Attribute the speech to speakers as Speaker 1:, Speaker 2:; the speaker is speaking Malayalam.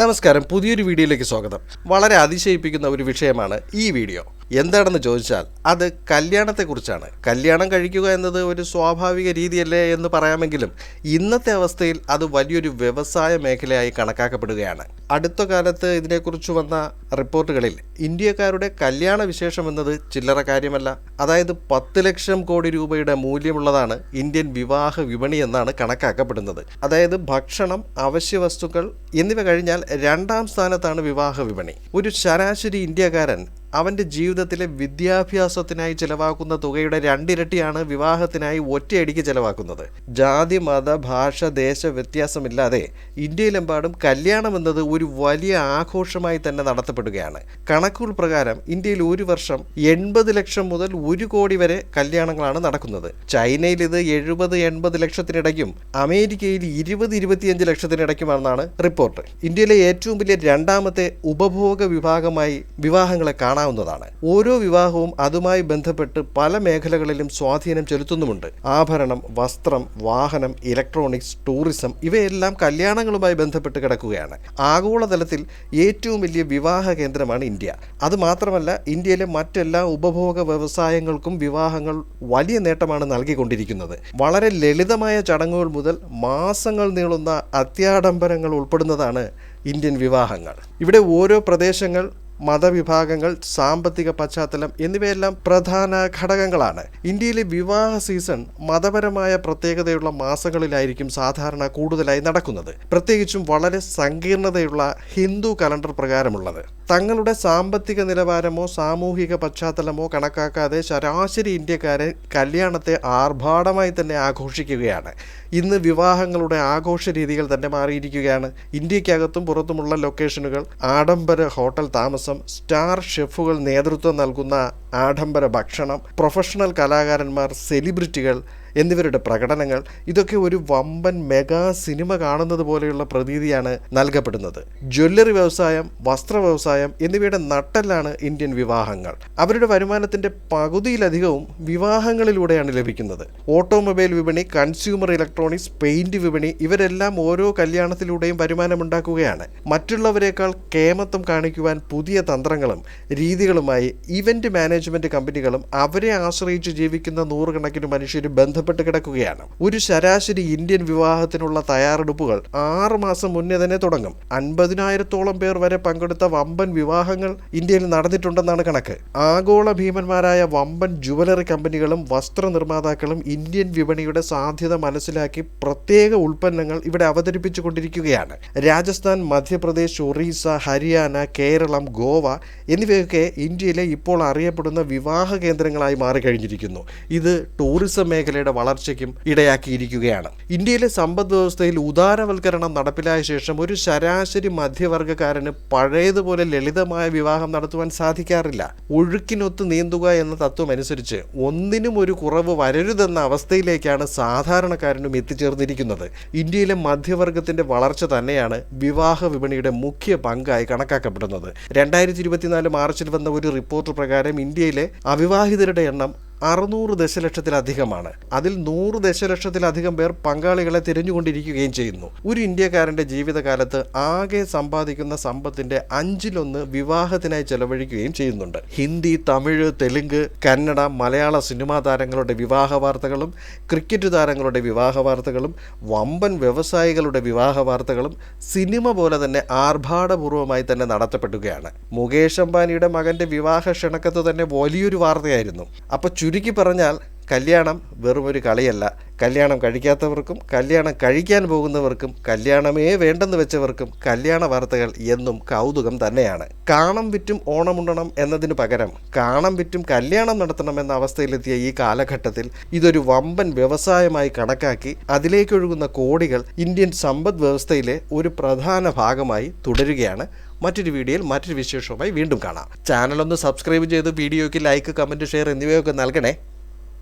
Speaker 1: നമസ്കാരം. പുതിയൊരു വീഡിയോയിലേക്ക് സ്വാഗതം. വളരെ അതിശയിപ്പിക്കുന്ന ഒരു വിഷയമാണ് ഈ വീഡിയോ. എന്താണെന്ന് ചോദിച്ചാൽ അത് കല്യാണത്തെക്കുറിച്ചാണ്. കല്യാണം കഴിക്കുക എന്നത് ഒരു സ്വാഭാവിക രീതിയല്ലേ എന്ന് പറയാമെങ്കിലും ഇന്നത്തെ അവസ്ഥയിൽ അത് വലിയൊരു വ്യവസായ മേഖലയായി കണക്കാക്കപ്പെടുകയാണ്. അടുത്ത കാലത്ത് ഇതിനെക്കുറിച്ച് വന്ന റിപ്പോർട്ടുകളിൽ ഇന്ത്യക്കാരുടെ കല്യാണ വിശേഷം എന്നത് ചില്ലറ കാര്യമല്ല. അതായത് പത്ത് ലക്ഷം കോടി രൂപയുടെ മൂല്യമുള്ളതാണ് ഇന്ത്യൻ വിവാഹ വിപണി എന്നാണ് കണക്കാക്കപ്പെടുന്നത്. അതായത് ഭക്ഷണം അവശ്യ വസ്തുക്കൾ എന്നിവ കഴിഞ്ഞാൽ രണ്ടാം സ്ഥാനത്താണ് വിവാഹ വിപണി. ഒരു ശരാശരി ഇന്ത്യക്കാരൻ അവന്റെ ജീവിതത്തിലെ വിദ്യാഭ്യാസത്തിനായി ചിലവാക്കുന്ന തുകയുടെ രണ്ടിരട്ടിയാണ് വിവാഹത്തിനായി ഒറ്റയടിക്ക് ചിലവാക്കുന്നത്. ജാതി മത ഭാഷ ദേശ വ്യത്യാസമില്ലാതെ ഇന്ത്യയിലെമ്പാടും കല്യാണം എന്നത് ഒരു വലിയ ആഘോഷമായി തന്നെ നടത്തപ്പെടുകയാണ്. കണക്കുകൾ പ്രകാരം ഇന്ത്യയിൽ ഒരു വർഷം എൺപത് ലക്ഷം മുതൽ ഒരു കോടി വരെ കല്യാണങ്ങളാണ് നടക്കുന്നത്. ചൈനയിൽ ഇത് എഴുപത് എൺപത് ലക്ഷത്തിനിടയ്ക്കും അമേരിക്കയിൽ ഇരുപത് ഇരുപത്തിയഞ്ച് ലക്ഷത്തിനിടയ്ക്കുമെന്നാണ് റിപ്പോർട്ട്. ഇന്ത്യയിലെ ഏറ്റവും വലിയ രണ്ടാമത്തെ ഉപഭോഗ വിഭാഗമായി വിവാഹങ്ങളെ കാണാവുന്നതാണ്. ഓരോ വിവാഹവും അതുമായി ബന്ധപ്പെട്ട് പല മേഖലകളിലും സ്വാധീനം ചെലുത്തുന്നുമുണ്ട്. ആഭരണം വസ്ത്രം വാഹനം ഇലക്ട്രോണിക്സ് ടൂറിസം ഇവയെല്ലാം കല്യാണങ്ങളുമായി ബന്ധപ്പെട്ട് കിടക്കുകയാണ്. ആഗോളതലത്തിൽ ഏറ്റവും വലിയ വിവാഹ കേന്ദ്രമാണ് ഇന്ത്യ. അത് മാത്രമല്ല ഇന്ത്യയിലെ മറ്റെല്ലാ ഉപഭോഗ വ്യവസായങ്ങൾക്കും വിവാഹങ്ങൾ വലിയ നേട്ടമാണ് നൽകിക്കൊണ്ടിരിക്കുന്നത്. വളരെ ലളിതമായ ചടങ്ങുകൾ മുതൽ മാസങ്ങൾ നീളുന്ന അത്യാഡംബരങ്ങൾ ഉൾപ്പെടുന്നതാണ് ഇന്ത്യൻ വിവാഹങ്ങൾ. ഇവിടെ ഓരോ പ്രദേശങ്ങൾ മതവിഭാഗങ്ങൾ സാമ്പത്തിക പശ്ചാത്തലം എന്നിവയെല്ലാം പ്രധാന ഘടകങ്ങളാണ്. ഇന്ത്യയിലെ വിവാഹ സീസൺ മതപരമായ പ്രത്യേകതയുള്ള മാസങ്ങളിലായിരിക്കും സാധാരണ കൂടുതലായി നടക്കുന്നത്. പ്രത്യേകിച്ചും വളരെ സങ്കീർണതയുള്ള ഹിന്ദു കലണ്ടർ പ്രകാരമുള്ളത്. തങ്ങളുടെ സാമ്പത്തിക നിലവാരമോ സാമൂഹിക പശ്ചാത്തലമോ കണക്കാക്കാതെ ശരാശരി ഇന്ത്യക്കാരൻ കല്യാണത്തെ ആർഭാടമായി തന്നെ ആഘോഷിക്കുകയാണ്. ഇന്ന് വിവാഹങ്ങളുടെ ആഘോഷ രീതികൾ തന്നെ മാറിയിരിക്കുകയാണ്. ഇന്ത്യക്കകത്തും പുറത്തുമുള്ള ലൊക്കേഷനുകൾ ആഡംബര ഹോട്ടൽ താമസം സ്റ്റാർ ഷെഫുകൾ നേതൃത്വം നൽകുന്ന ആഡംബര ഭക്ഷണം. പ്രൊഫഷണൽ കലാകാരന്മാർ സെലിബ്രിറ്റികൾ എന്നിവരുടെ പ്രകടനങ്ങൾ. ഇതൊക്കെ ഒരു വമ്പൻ മെഗാ സിനിമ കാണുന്നത് പോലെയുള്ള പ്രതീതിയാണ് നൽകപ്പെടുന്നത്. ജ്വല്ലറി വ്യവസായം വസ്ത്ര വ്യവസായം എന്നിവയുടെ നട്ടെല്ലാണ് ഇന്ത്യൻ വിവാഹങ്ങൾ. അവരുടെ വരുമാനത്തിന്റെ പകുതിയിലധികവും വിവാഹങ്ങളിലൂടെയാണ് ലഭിക്കുന്നത്. ഓട്ടോമൊബൈൽ വിപണി കൺസ്യൂമർ ഇലക്ട്രോണിക്സ് പെയിന്റ് വിപണി ഇവരെല്ലാം ഓരോ കല്യാണത്തിലൂടെയും വരുമാനമുണ്ടാക്കുകയാണ്. മറ്റുള്ളവരെക്കാൾ കേമത്വം കാണിക്കുവാൻ പുതിയ തന്ത്രങ്ങളും രീതികളുമായി ഇവന്റ് മാനേജ്മെന്റ് കമ്പനികളും അവരെ ആശ്രയിച്ച് ജീവിക്കുന്ന നൂറുകണക്കിന് മനുഷ്യർ ബന്ധപ്പെട്ട് കിടക്കുകയാണ്. ഒരു ശരാശരി ഇന്ത്യൻ വിവാഹത്തിനുള്ള തയ്യാറെടുപ്പുകൾ ആറ് മാസം മുന്നേ തന്നെ തുടങ്ങും. അൻപതിനായിരത്തോളം പേർ വരെ പങ്കെടുത്ത വമ്പൻ വിവാഹങ്ങൾ ഇന്ത്യയിൽ നടന്നിട്ടുണ്ടെന്നാണ് കണക്ക്. ആഗോള ഭീമന്മാരായ വമ്പൻ ജുവലറി കമ്പനികളും വസ്ത്ര നിർമ്മാതാക്കളും ഇന്ത്യൻ വിപണിയുടെ സാധ്യത മനസ്സിലാക്കി പ്രത്യേക ഉൽപ്പന്നങ്ങൾ ഇവിടെ അവതരിപ്പിച്ചുകൊണ്ടിരിക്കുകയാണ്. രാജസ്ഥാൻ മധ്യപ്രദേശ് ഒറീസ ഹരിയാന കേരളം ഗോവ എന്നിവയൊക്കെ ഇന്ത്യയിലെ ഇപ്പോൾ അറിയപ്പെടുന്ന വിവാഹ കേന്ദ്രങ്ങളായി മാറിക്കഴിഞ്ഞിരിക്കുന്നു. ഇത് ടൂറിസം മേഖലയുടെ വളർച്ചയ്ക്കും ഇടയാക്കിയിരിക്കുകയാണ്. ഇന്ത്യയിലെ സമ്പദ് വ്യവസ്ഥയിൽ ഉദാരവൽക്കരണം നടപ്പിലായ ശേഷം ഒരു ശരാശരി മധ്യവർഗക്കാരന് പഴയതുപോലെ ലളിതമായ വിവാഹം നടത്തുവാൻ സാധിക്കാറില്ല. ഒഴുക്കിനൊത്ത് നീന്തുക എന്ന തത്വം അനുസരിച്ച് ഒന്നിനും ഒരു കുറവ് വരരുതെന്ന അവസ്ഥയിലേക്കാണ് സാധാരണക്കാരനും എത്തിച്ചേർന്നിരിക്കുന്നത്. ഇന്ത്യയിലെ മധ്യവർഗത്തിന്റെ വളർച്ച തന്നെയാണ് വിവാഹ വിപണിയുടെ മുഖ്യ പങ്കായി കണക്കാക്കപ്പെടുന്നത്. രണ്ടായിരത്തി ഇരുപത്തിനാല് മാർച്ചിൽ വന്ന ഒരു റിപ്പോർട്ട് പ്രകാരം ഇന്ത്യയിലെ അവിവാഹിതരുടെ എണ്ണം അറുന്നൂറ് ദശലക്ഷത്തിലധികമാണ്. അതിൽ നൂറ് ദശലക്ഷത്തിലധികം പേർ പങ്കാളികളെ തിരഞ്ഞുകൊണ്ടിരിക്കുകയും ചെയ്യുന്നു. ഒരു ഇന്ത്യക്കാരന്റെ ജീവിതകാലത്ത് ആകെ സമ്പാദിക്കുന്ന സമ്പത്തിന്റെ അഞ്ചിലൊന്ന് വിവാഹത്തിനായി ചെലവഴിക്കുകയും ചെയ്യുന്നുണ്ട്. ഹിന്ദി തമിഴ് തെലുങ്ക് കന്നഡ മലയാള സിനിമാ താരങ്ങളുടെ വിവാഹ വാർത്തകളും ക്രിക്കറ്റ് താരങ്ങളുടെ വിവാഹ വാർത്തകളും വമ്പൻ വ്യവസായികളുടെ വിവാഹ വാർത്തകളും സിനിമ പോലെ തന്നെ ആർഭാടപൂർവമായി തന്നെ നടത്തപ്പെടുകയാണ്. മുകേഷ് അംബാനിയുടെ മകന്റെ വിവാഹ ക്ഷണക്കത്ത് തന്നെ വലിയൊരു വാർത്തയായിരുന്നു. അപ്പോൾ ചുരുക്കി പറഞ്ഞാൽ കല്യാണം വെറുമൊരു കളിയല്ല. കല്യാണം കഴിക്കാത്തവർക്കും കല്യാണം കഴിക്കാൻ പോകുന്നവർക്കും കല്യാണമേ വേണ്ടെന്ന് വെച്ചവർക്കും കല്യാണ വാർത്തകൾ എന്നും കൗതുകം തന്നെയാണ്. കാണം വിറ്റും ഓണമുണ്ടണം എന്നതിന് പകരം കാണം വിറ്റും കല്യാണം നടത്തണം എന്ന അവസ്ഥയിലെത്തിയ ഈ കാലഘട്ടത്തിൽ ഇതൊരു വമ്പൻ വ്യവസായമായി കണക്കാക്കി അതിലേക്കൊഴുകുന്ന കോടികൾ ഇന്ത്യൻ സമ്പദ് വ്യവസ്ഥയിലെ ഒരു പ്രധാന ഭാഗമായി തുടരുകയാണ്. മറ്റൊരു വീഡിയോയിൽ മറ്റൊരു വിശേഷവുമായി വീണ്ടും കാണാം. ചാനൽ ഒന്ന് സബ്സ്ക്രൈബ് ചെയ്ത് വീഡിയോയ്ക്ക് ലൈക്ക് കമന്റ് ഷെയർ എന്നിവയൊക്കെ നൽകണേ.